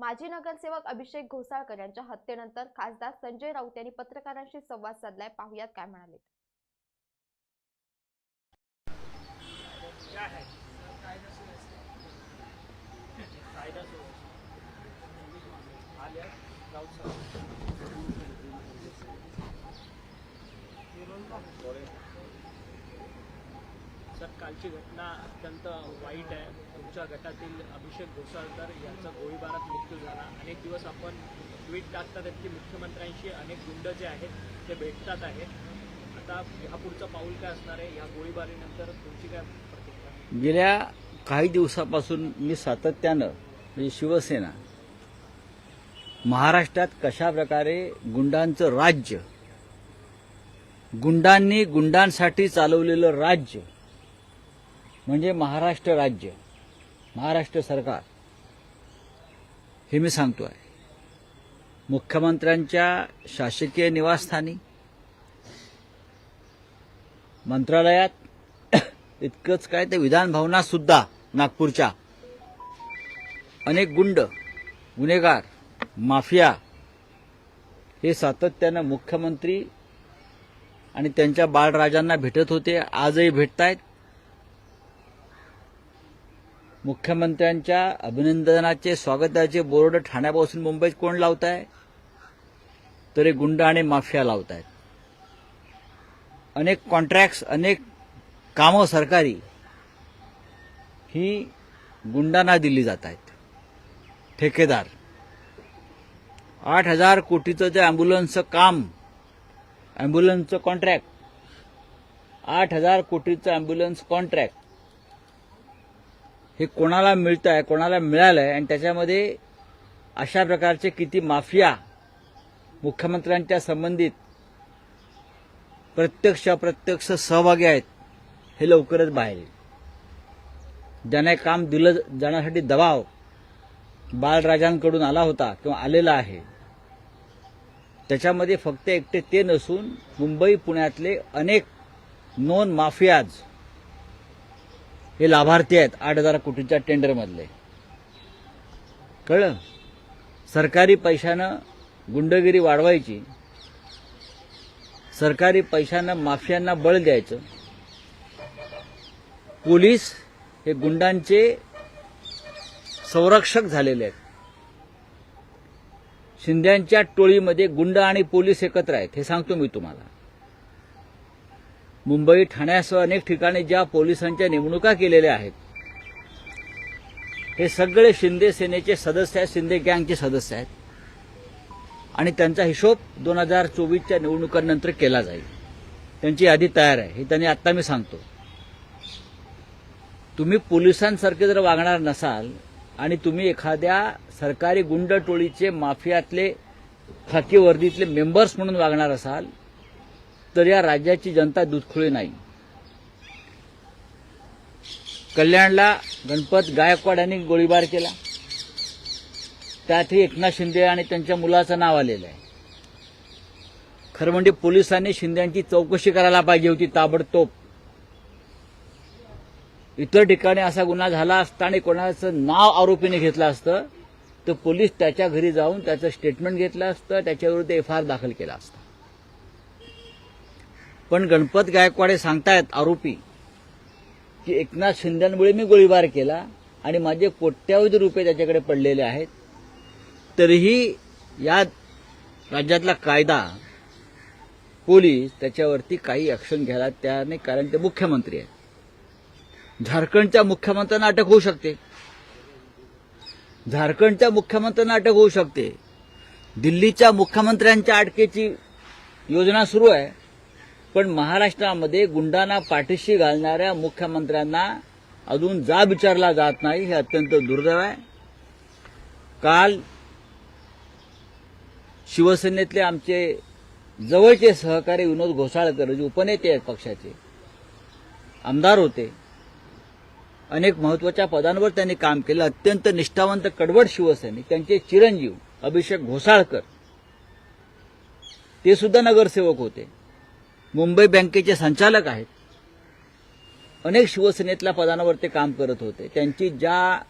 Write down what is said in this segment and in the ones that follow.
माजी नगरसेवक अभिषेक घोसाळकर यांच्या हत्येनंतर खासदार संजय राऊत यांनी पत्रकारांशी संवाद साधलाय. पाहुयात काय म्हणाले सर कालची घटना अत्यंत वाईट आहे. तुमच्या गटातील अभिषेक घोसाळकर यांचा गोळीबारात मृत्यू झाला. अनेक दिवस आपण ट्विट टाकतात आहेत की मुख्यमंत्र्यांशी अनेक गुंड जे आहेत ते भेटतात आहेत. आता ह्यापुढचं पाऊल काय असणार आहे? या गोळीबारीनंतर तुमची काय प्रतिक्रिया? गेल्या काही दिवसापासून मी सातत्यानं म्हणजे शिवसेना महाराष्ट्रात कशा प्रकारे गुंडांचं राज्य गुंडांनी गुंडांसाठी चालवलेलं राज्य म्हणजे महाराष्ट्र राज्य महाराष्ट्र सरकार. हे मी सांगतो आहे मुख्यमंत्र्यांच्या शासकीय निवासस्थानी मंत्रालयात इतकंच काय ते विधान सुद्धा नागपूरच्या. अनेक गुंड गुन्हेगार माफिया हे सातत्यानं मुख्यमंत्री आणि त्यांच्या बाळराजांना भेटत होते. आजही भेटतायत. मुख्यमंत्र्यांच्या अभिनंदनाचे स्वागताचे बोर्ड ठाण्यापासून मुंबईत कोण लावत आहे तर हे गुंड आणि माफिया लावत आहेत अनेक कॉन्ट्रॅक्ट्स अनेक कामं सरकारी ही गुंडांना दिली जात आहेत ठेकेदार. आठ हजार कोटीचं जे अँब्युलन्सचं काम अँब्युलन्सचं कॉन्ट्रॅक्ट आठ हजार कोटीचं अँब्युलन्स कॉन्ट्रॅक्ट हे कोणाला मिळतं आहे कोणाला मिळालं आहे आणि त्याच्यामध्ये अशा प्रकारचे किती माफिया मुख्यमंत्र्यांच्या संबंधित प्रत्यक्ष अप्रत्यक्ष सहभागी आहेत हे लवकरच बाहेर ज्याने काम दिलं जाण्यासाठी दबाव बाळराजांकडून आला होता किंवा आलेला आहे त्याच्यामध्ये फक्त एकटे ते नसून मुंबई पुण्यातले अनेक नॉन माफियाज हे लाभार्थी आहेत आठ हजार कोटीच्या टेंडरमधले कळलं? सरकारी पैशानं गुंडगिरी वाढवायची. सरकारी पैशानं माफियांना बळ द्यायचं. पोलीस हे गुंडांचे संरक्षक झालेले आहेत. शिंद्यांच्या टोळीमध्ये गुंड आणि पोलीस एकत्र आहेत हे सांगतो मी तुम्हाला. मुंबई ठाण्यासह अनेक ठिकाणी ज्या पोलिसांच्या नेमणुका केलेल्या आहेत हे सगळे शिंदे सेनेचे सदस्य आहेत शिंदे गँगचे सदस्य आहेत. आणि त्यांचा हिशोब दोन हजार चोवीसच्या निवडणुकांनंतर केला जाईल. त्यांची यादी तयार आहे. हे त्यांनी आत्ता मी सांगतो. तुम्ही पोलिसांसारखे जर वागणार नसाल आणि तुम्ही एखाद्या सरकारी गुंड टोळीचे माफियातले खाकी वर्दीतले मेंबर्स म्हणून वागणार असाल तर या राज्याची जनता दुधखुळी नाही. कल्याणला गणपत गायकवाड यांनी गोळीबार केला. त्यातही एकनाथ शिंदे आणि त्यांच्या मुलाचं नाव आलेलं आहे. खरं म्हणजे पोलिसांनी शिंद्यांची चौकशी करायला पाहिजे होती ताबडतोब. इतर ठिकाणी असा गुन्हा झाला असता आणि कोणाचं नाव आरोपीने घेतलं असतं तर पोलीस त्याच्या घरी जाऊन त्याचं स्टेटमेंट घेतलं असतं त्याच्याविरुद्ध एफ आय आर दाखल केला असता. पण गणपत गायकवाडे सांगतायत आरोपी की एकनाथ शिंद्यांमुळे मी गोळीबार केला आणि माझे कोट्यावधी रुपये त्याच्याकडे पडलेले आहेत. तरीही या राज्यातला कायदा पोलीस त्याच्यावरती काही ॲक्शन घ्यायला त्याने नाही कारण ते मुख्यमंत्री आहेत. झारखंडच्या मुख्यमंत्र्यांना अटक होऊ शकते. झारखंडच्या मुख्यमंत्र्यांना अटक होऊ शकते. दिल्लीच्या मुख्यमंत्र्यांच्या अटकेची योजना सुरू आहे. पण महाराष्ट्रामध्ये गुंडांना पाठीशी घालणाऱ्या मुख्यमंत्र्यांना अजून जाब विचारला जात नाही हे अत्यंत दुर्दैव आहे. काल शिवसेनेतले आमचे जवळचे सहकारी विनोद घोसाळकर जे उपनेते आहेत पक्षाचे आमदार होते. अनेक महत्त्वाच्या पदांवर त्यांनी काम केलं. अत्यंत निष्ठावंत कडवट शिवसैनिक त्यांचे चिरंजीव अभिषेक घोसाळकर. ते सुद्धा नगरसेवक होते. मुंबई बँकेचे संचालक आहेत. अनेक शिवसेनेतल्या पदांवर ते काम करत होते. त्यांची ज्या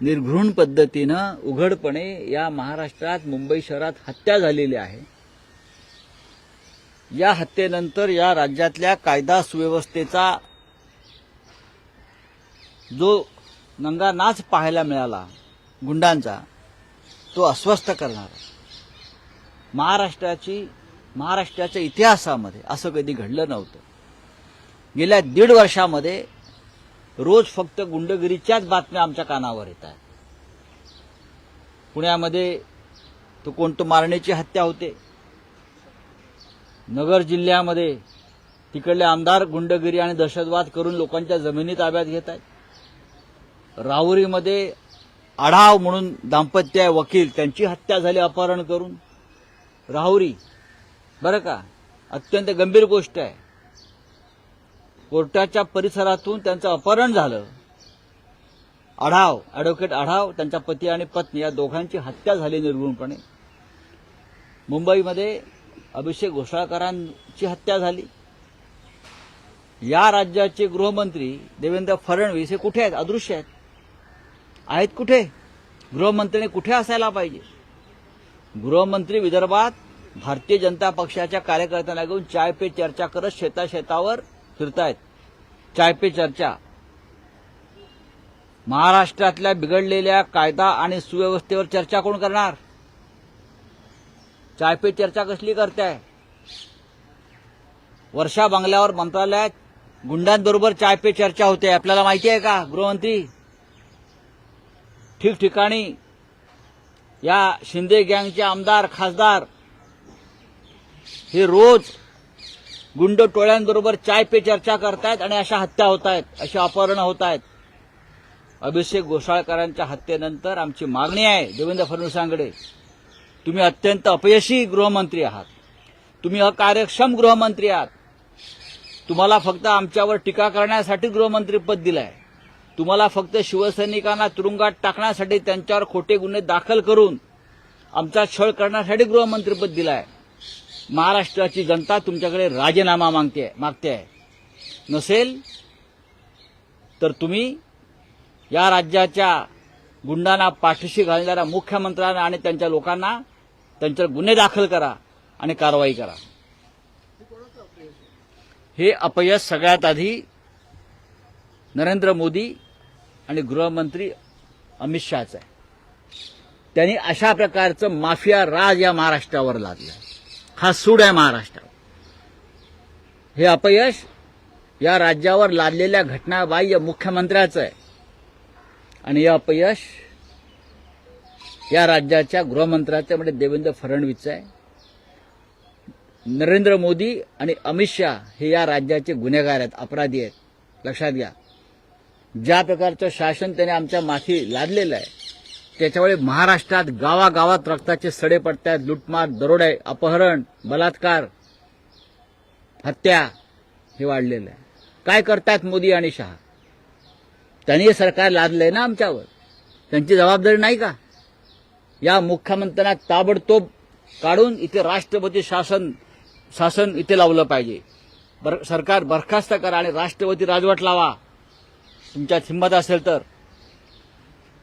निर्घृण पद्धतीनं उघडपणे या महाराष्ट्रात मुंबई शहरात हत्या झालेली आहे या हत्येनंतर या राज्यातल्या कायदा सुव्यवस्थेचा जो नंगा नाच पाहायला मिळाला गुंडांचा तो अस्वस्थ करणारा. महाराष्ट्राची महाराष्ट्राच्या इतिहासामध्ये असं कधी घडलं नव्हतं. गेल्या दीड वर्षामध्ये रोज फक्त गुंडगिरीच्याच बातम्या आमच्या कानावर येत आहेत. पुण्यामध्ये तो कोणतं मारण्याची हत्या होते? नगर जिल्ह्यामध्ये तिकडले आमदार गुंडगिरी आणि दहशतवाद करून लोकांच्या जमिनी ताब्यात घेत आहेत. राहुरीमध्ये आढाव म्हणून दाम्पत्य आहे वकील त्यांची हत्या झाली अपहरण करून. राहुरी बरं का? अत्यंत गंभीर गोष्ट आहे. कोर्टाच्या परिसरातून त्यांचं अपहरण झालं. आढाव ॲडव्होकेट आढाव त्यांचा पती आणि पत्नी या दोघांची हत्या झाली निर्गुणपणे. मुंबईमध्ये अभिषेक घोसाळकरांची हत्या झाली. या राज्याचे गृहमंत्री देवेंद्र फडणवीस हे कुठे आहेत? अदृश्य आहेत. आहेत कुठे? गृहमंत्र्यांनी कुठे असायला पाहिजे? गृहमंत्री विदर्भात भारतीय जनता पक्षाच्या कार्यकर्त्यांना घेऊन चाय पे चर्चा करत शेता शेतावर फिरतायत. चाय पे चर्चा. महाराष्ट्रातल्या बिघडलेल्या कायदा आणि सुव्यवस्थेवर चर्चा कोण करणार? चाय पे चर्चा कसली करताय? वर्षा बंगल्यावर मंत्रालयात गुंडांबरोबर चाय पे चर्चा होते. आपल्याला माहिती आहे का गृहमंत्री? ठिकठिकाणी या शिंदे गँगचे आमदार खासदार हे रोज गुंड टोळ्यांबरोबर चाय पे चर्चा करतायत आणि अशा हत्या होत आहेत अशी अपहरणं होत आहेत अभिषेक घोसाळकरांच्या हत्येनंतर आमची मागणी आहे देवेंद्र फडणवीसांकडे तुम्ही अत्यंत अपयशी गृहमंत्री आहात. तुम्ही अकार्यक्षम गृहमंत्री आहात. तुम्हाला फक्त आमच्यावर टीका करण्यासाठी गृहमंत्रीपद दिलंय. तुम्हाला फक्त शिवसैनिकांना तुरुंगात टाकण्यासाठी त्यांच्यावर खोटे गुन्हे दाखल करून आमचा छळ करण्यासाठी गृहमंत्रीपद दिलाय. महाराष्ट्राची जनता तुमच्याकडे राजीनामा मागते मागते. आहे नसेल तर तुम्ही या राज्याच्या गुंडांना पाठीशी घालणाऱ्या मुख्यमंत्र्यांना आणि त्यांच्या लोकांना त्यांच्यावर गुन्हे दाखल करा आणि कारवाई करा. हे अपयश सगळ्यात आधी नरेंद्र मोदी आणि गृहमंत्री अमित शहाचं आहे. त्यांनी अशा प्रकारचं माफिया राज या महाराष्ट्रावर लादलं हा सूड आहे महाराष्ट्रावर हे अपयश या राज्यावर लादलेल्या घटनाबाह्य मुख्यमंत्र्याचं आहे. आणि हे अपयश या राज्याच्या गृहमंत्र्याचं म्हणजे देवेंद्र फडणवीसचं आहे. नरेंद्र मोदी आणि अमित शहा हे या राज्याचे गुन्हेगार आहेत अपराधी आहेत. लक्षात घ्या. ज्या प्रकारचं शासन त्याने आमच्या माथी लादलेलं आहे त्याच्यामुळे महाराष्ट्रात गावागावात रक्ताचे सडे पडतायत लुटमार दरोडे अपहरण बलात्कार हत्या हे वाढलेलं आहे. काय करतायत मोदी आणि शहा? त्यांनी हे सरकार लादलंय ना आमच्यावर? त्यांची जबाबदारी नाही का? या मुख्यमंत्र्यांना ताबडतोब काढून इथे राष्ट्रपती शासन शासन इथे लावलं पाहिजे. बर सरकार बरखास्त करा आणि राष्ट्रपती राजवट लावा. तुमच्यात हिंमत असेल तर.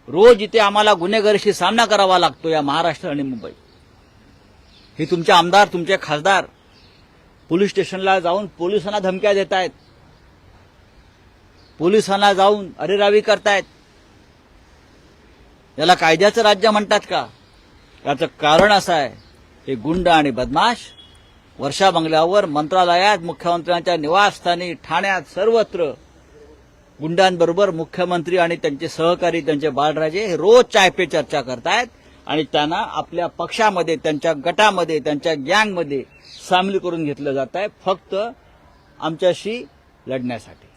रोज इथे आम्हाला गुन्हेगारीशी सामना करावा लागतो या महाराष्ट्र आणि मुंबई. हे तुमचे आमदार तुमचे खासदार पोलीस स्टेशनला जाऊन पोलिसांना धमक्या देत आहेत पोलिसांना जाऊन अरेरावी करतायत. याला कायद्याचं राज्य म्हणतात का? याचं कारण असं आहे हे गुंड आणि बदमाश वर्षा बंगल्यावर मंत्रालयात मुख्यमंत्र्यांच्या निवासस्थानी ठाण्यात सर्वत्र गुंडांबरोबर मुख्यमंत्री आणि त्यांचे सहकारी त्यांचे बाळराजे हे रोज चाय पे चर्चा करतायत आणि त्यांना आपल्या पक्षामध्ये त्यांच्या गटामध्ये त्यांच्या गँगमध्ये सामील करून घेतलं जात आहे फक्त आमच्याशी लढण्यासाठी.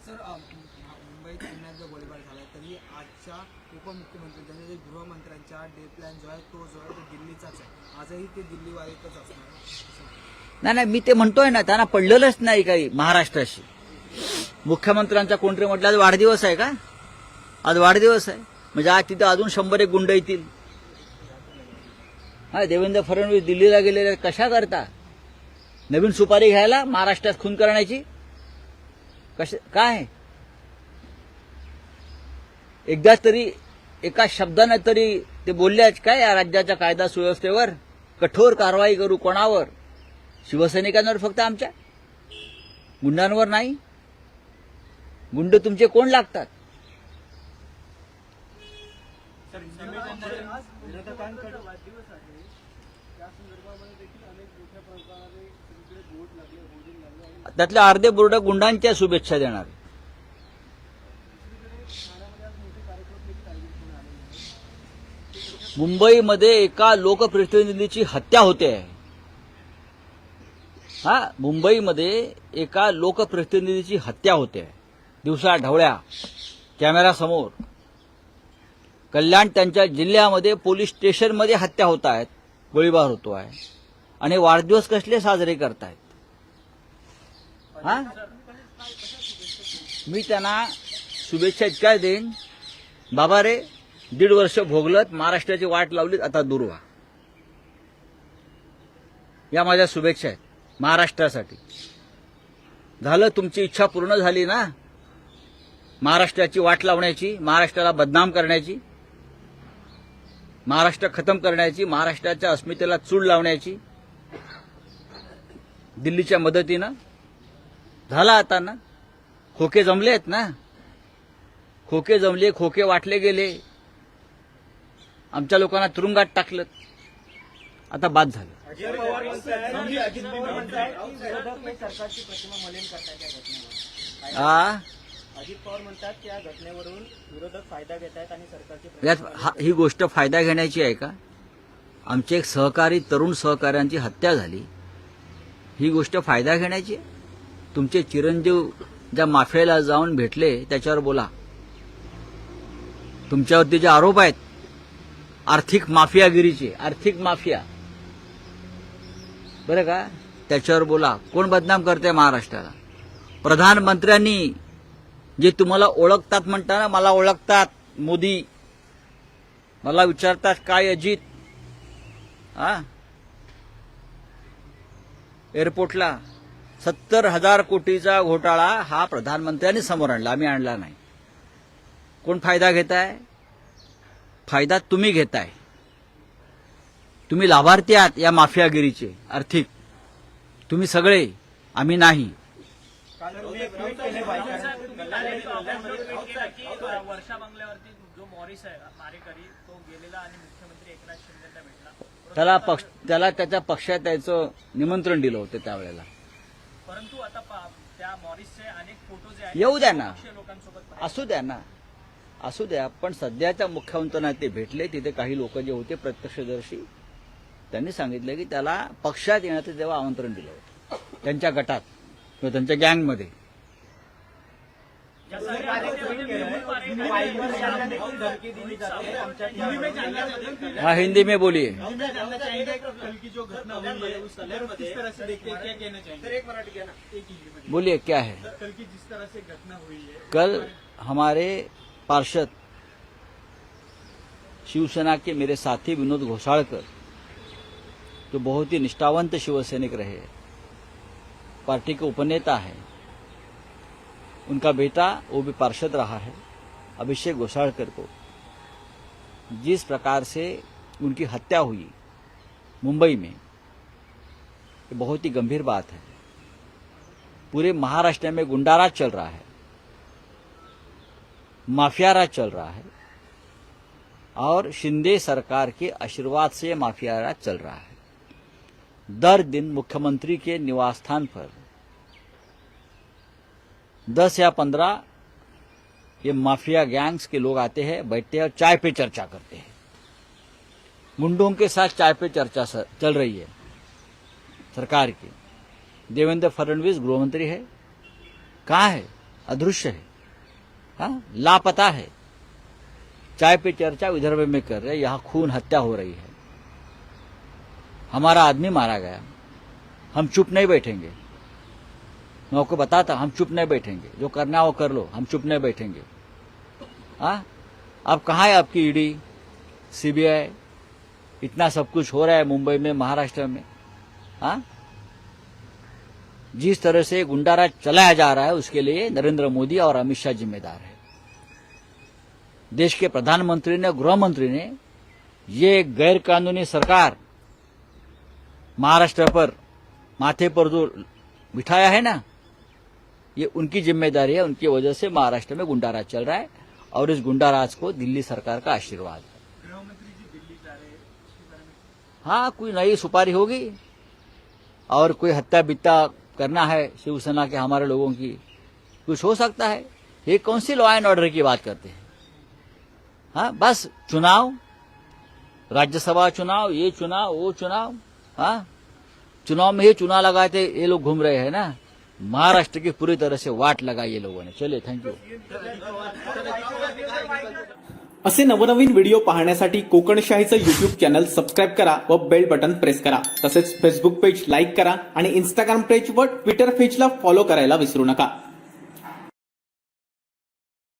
नाही नाही मी ते म्हणतोय ना त्यांना पडलेलंच नाही काही महाराष्ट्राशी. मुख्यमंत्र्यांचा कोणतरी म्हटलं आज वाढदिवस आहे का? आज वाढदिवस आहे. म्हणजे आज तिथं अजून शंभर एक गुंड येतील. हा देवेंद्र फडणवीस दिल्लीला गेलेले कशा करता? नवीन सुपारी घ्यायला महाराष्ट्रात खून करण्याची. कश काय? एकदा तरी एका शब्दाने तरी ते बोलले आहेत काय या राज्याच्या कायदा सुव्यवस्थेवर? कठोर कारवाई करू कोणावर? शिवसैनिकांवर फक्त आमच्या? गुंडांवर नाही? गुंड तुमचे कोण लागतात? त्यातले अर्धे बोर्ड गुंडांच्या शुभेच्छा देणार मुंबईमध्ये एका लोकप्रतिनिधीची हत्या होते. हा मुंबईमध्ये एका लोकप्रतिनिधीची हत्या होते. दिवसा ढवळ्या कॅमेरासमोर कल्याण त्यांच्या जिल्ह्यामध्ये पोलीस स्टेशनमध्ये हत्या होत आहेत गोळीबार होतो आहे. आणि वाढदिवस कसले साजरे करतायत? हा? मी त्यांना शुभेच्छा इतक्या देईन. बाबा रे दीड वर्ष भोगलत महाराष्ट्राची वाट लावलीत आता दूर व्हा. या माझ्या शुभेच्छा आहेत महाराष्ट्रासाठी. झालं तुमची इच्छा पूर्ण झाली ना? महाराष्ट्राची वाट लावण्याची महाराष्ट्राला बदनाम करण्याची महाराष्ट्र खतम करण्याची महाराष्ट्राच्या अस्मितेला चूड लावण्याची दिल्लीच्या मदतीनं झाला आता ना? खोके जमले आहेत ना? खोके जमले खोके वाटले गेले. आमच्या लोकांना तुरुंगात टाकलं. आता बाद झालं. अजित पवार सरकारची प्रतिमा मलिन करतायत या घटनेवर आ अजित पवार म्हणतात की या घटनेवरून विरोधक फायदा घेत आहेत आणि सरकारची प्रतिमा यात हा- ही गोष्ट फायदा घेण्याची आहे का? आमचे एक सहकारी तरुण सहकाऱ्यांची हत्या झाली. ही गोष्ट फायदा घेण्याची आहे? तुमचे चिरंजीव ज्या माफियाला जाऊन भेटले त्याच्यावर बोला. तुमच्यावरती जे आरोप आहेत आर्थिक माफियागिरीचे आर्थिक माफिया. बरं का? त्याच्यावर बोला. कोण बदनाम करते महाराष्ट्राला? प्रधानमंत्र्यांनी जे तुम्हाला ओळखतात म्हणताना मला ओळखतात. मोदी मला विचारतात काय अजित? हा? एअरपोर्टला सत्तर हजार कोटीचा घोटाळा हा प्रधानमंत्र्यांनी समोर आणला. आम्ही आणला नाही. कोण फायदा घेताय? फायदा तुम्ही घेताय. तुम्ही लाभार्थी आहात या माफियागिरीचे आर्थिक. तुम्ही सगळे आम्ही नाही. वर्षा बंगल्यावरती जो मॉरिस आहे मारेकरी तो गेलेला आणि मुख्यमंत्री एकनाथ भेटला त्याला पक्ष त्याला त्याच्या पक्षात त्याचं निमंत्रण दिलं होतं त्यावेळेला. परंतु आता त्या मॉरिसचे अनेक फोटो जे आहेत येऊ द्या ना. लोकांसोबत असू द्या ना. असू द्या पण सध्याच्या मुख्यमंत्र्यांना ते भेटले तिथे काही लोक जे होते प्रत्यक्षदर्शी त्यांनी सांगितलं की त्याला पक्षात येण्याचं तेव्हा आमंत्रण दिलं होतं त्यांच्या गटात किंवा त्यांच्या गँगमध्ये. हा हिंदी में बोलिए। कल की जो घटना हुई है उस किस तरह से देखते हैं क्या कहना चाहेंगे? एक मिनट क्या ना एक ही बोलिए। क्या है? कल की जिस तरह से घटना हुई है कल हमारे पार्षद शिवसेना के मेरे साथी विनोद घोषाळकर जो बहुत ही निष्ठावंत शिवसैनिक रहे हैं, पार्टी के उपनेता है उनका बेटा, वो भी पार्षद रहा है, अभिषेक घोषाळकर को। जिस प्रकार से उनकी हत्या हुई मुंबई में, ये बहुत ही गंभीर बात है। पूरे महाराष्ट्र में गुंडाराज चल रहा है, माफिया राज चल रहा है, और शिंदे सरकार के आशीर्वाद से माफिया राज चल रहा है। दर दिन मुख्यमंत्री के निवास स्थान पर दस या पंद्रह ये माफिया गैंग्स के लोग आते हैं, बैठते हैं और चाय पे चर्चा करते हैं। गुंडों के साथ चाय पे चर्चा चल रही है, सरकार की। देवेंद्र फडणवीस गृहमंत्री है। कहाँ है? अदृश्य है। हाँ लापता है। चाय पे चर्चा विदर्भ में कर रहे हैं, यहाँ खून हत्या हो रही है। हमारा आदमी मारा गया। हम चुप नहीं बैठेंगे। मैं आपको बताता, हम चुप नहीं बैठेंगे। जो करना है वो कर लो, हम चुप नहीं बैठेंगे। हाँ? अब कहाँ है आपकी ईडी सीबीआई इतना सब कुछ हो रहा है मुंबई में, महाराष्ट्र में। हाँ? जिस तरह से गुंडाराज चलाया जा रहा है, उसके लिए नरेंद्र मोदी और अमित शाह जिम्मेदार है। देश के प्रधानमंत्री ने गृह मंत्री ने, ये गैर कानूनी सरकार महाराष्ट्र पर माथे पर जो बिठाया है ना ये उनकी ज़िम्मेदारी है, उनकी वजह से महाराष्ट्र में गुंडाराज चल रहा है और इस गुंडाराज को दिल्ली सरकार का आशीर्वाद। है हाँ कोई नई सुपारी होगी और कोई हत्या बित्ता करना है शिवसेना के हमारे लोगों की, कुछ हो सकता है। ये कौन सी लॉ एंड ऑर्डर की बात करते हैं? हाँ बस चुनाव, राज्यसभा चुनाव, ये चुनाव, वो चुनाव हाँ। चुनाव में ही चुनाव लगाते ये लोग घूम रहे हैं ना। महाराष्ट्र की पूरी तरह से वाट लगाई ये लोगों ने चलिए थैंक यू असे नवनवीन व्हिडिओ पाहण्यासाठी कोकणशाहीचं युट्यूब चॅनल सबस्क्राईब करा व बेल बटन प्रेस करा. तसेच फेसबुक पेज लाईक करा आणि इंस्टाग्राम पेज व ट्विटर पेजला फॉलो करायला विसरू नका.